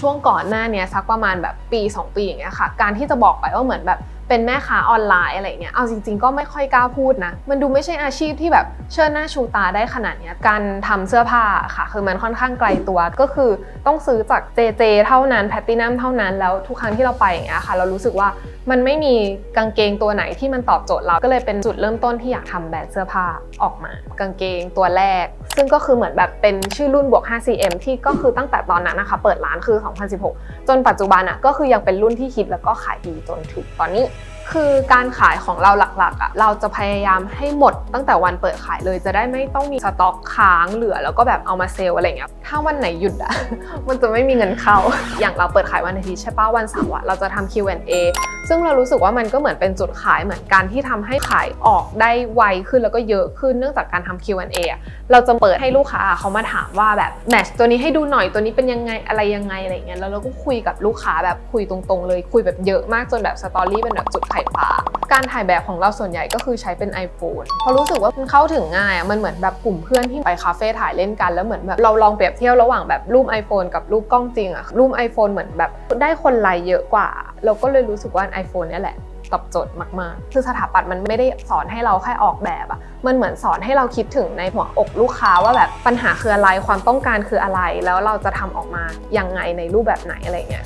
ช่วงก่อนหน้าเนี้ยสักประมาณแบบปี 2 ปีอย่างเงี้ยค่ะ การที่จะบอกไปว่าเหมือนแบบเป็นแม่ค้าออนไลน์อะไรเงี้ย เอาจริง ๆ ก็ไม่ค่อยกล้าพูดนะ มันดูไม่ใช่อาชีพที่แบบเชิดหน้าชูตาได้ขนาดเนี้ย การทำเสื้อผ้าค่ะ คือมันค่อนข้างไกลตัว ก็คือต้องซื้อจากเจเท่านั้นแพตตินัมเท่านั้น แล้วทุกครั้งที่เราไปอย่างเงี้ยค่ะ เรารู้สึกว่า มันไม่มีกางเกงตัวไหนที่มันตอบโจทย์เราก็เลยเป็นจุดเริ่มต้นที่อยากทำแบรนด์เสื้อผ้าออกมา กางเกงตัวแรก ซึ่งก็คือเหมือนแบบเป็นชื่อรุ่นบวก 5cm ที่ก็คือตั้งแต่ตอนนั้นนะคะ เปิดร้านคือ 2016 จนปัจจุบันอะก็คือยังเป็นรุ่นที่ฮิตแล้วก็ขายดีจนถึงตอนนี้ คือการขายของเราหลักๆอะเราจะพยายามให้หมดตั้งแต่วันเปิดขายเลยจะได้ไม่ต้องมีสต็อกค้างเหลือ แล้วก็แบบเอามาเซลอะไรเงี้ยถ้าวันไหนหยุดอะมันจะไม่มีเงินเข้า อย่างเราเปิดขายวันอาทิตย์ใช่ปะวันเสาร์อะเราจะทำ Q&A ซึ่งเรารู้สึกว่ามันก็เหมือนเป็นจุดขายเหมือนกันที่ทำให้ขายออกได้ไวขึ้นแล้วก็เยอะขึ้นเนื่องจากการทำ Q&A เราจะเปิดให้ลูกค้าเขามาถามว่าแบบแมชตัวนี้ให้ดูหน่อยตัวนี้เป็นยังไงอะไรยังไงอะไรเงี้ยแล้วเราก็คุยกับลูกค้าแบบคุยตรงๆ เลยคุยแบบเยอะมากจนแบบสตอรี่เป็นแบบจุดข่ปลาการถ่ายแบบของเราส่วนใหญ่ก็คือใช้เป็น iPhone เพราะรู้สึกว่ามันเข้าถึงง่ายอะมันเหมือนแบบกลุ่มเพื่อนที่ไปคาเฟ่ถ่ายเล่นกันแล้วเหมือนแบบเราลองเปรียบเทียบระหว่างแบบรูป iPhone กับรูปกล้องจริงอะรูป iPhone เหมือนแบบได้คนไลค์เยอะกว่า เราก็เลยรู้สึกว่า iPhone เนี่ยแหละตอบโจทย์มากๆ คือสถาปัตย์มันไม่ได้สอนให้เราแค่ออกแบบอะมันเหมือนสอนให้เราคิดถึงในหัวอกลูกค้าว่าแบบปัญหาคืออะไร ความต้องการคืออะไร แล้วเราจะทำออกมายังไงในรูปแบบไหนอะไรเงี้ย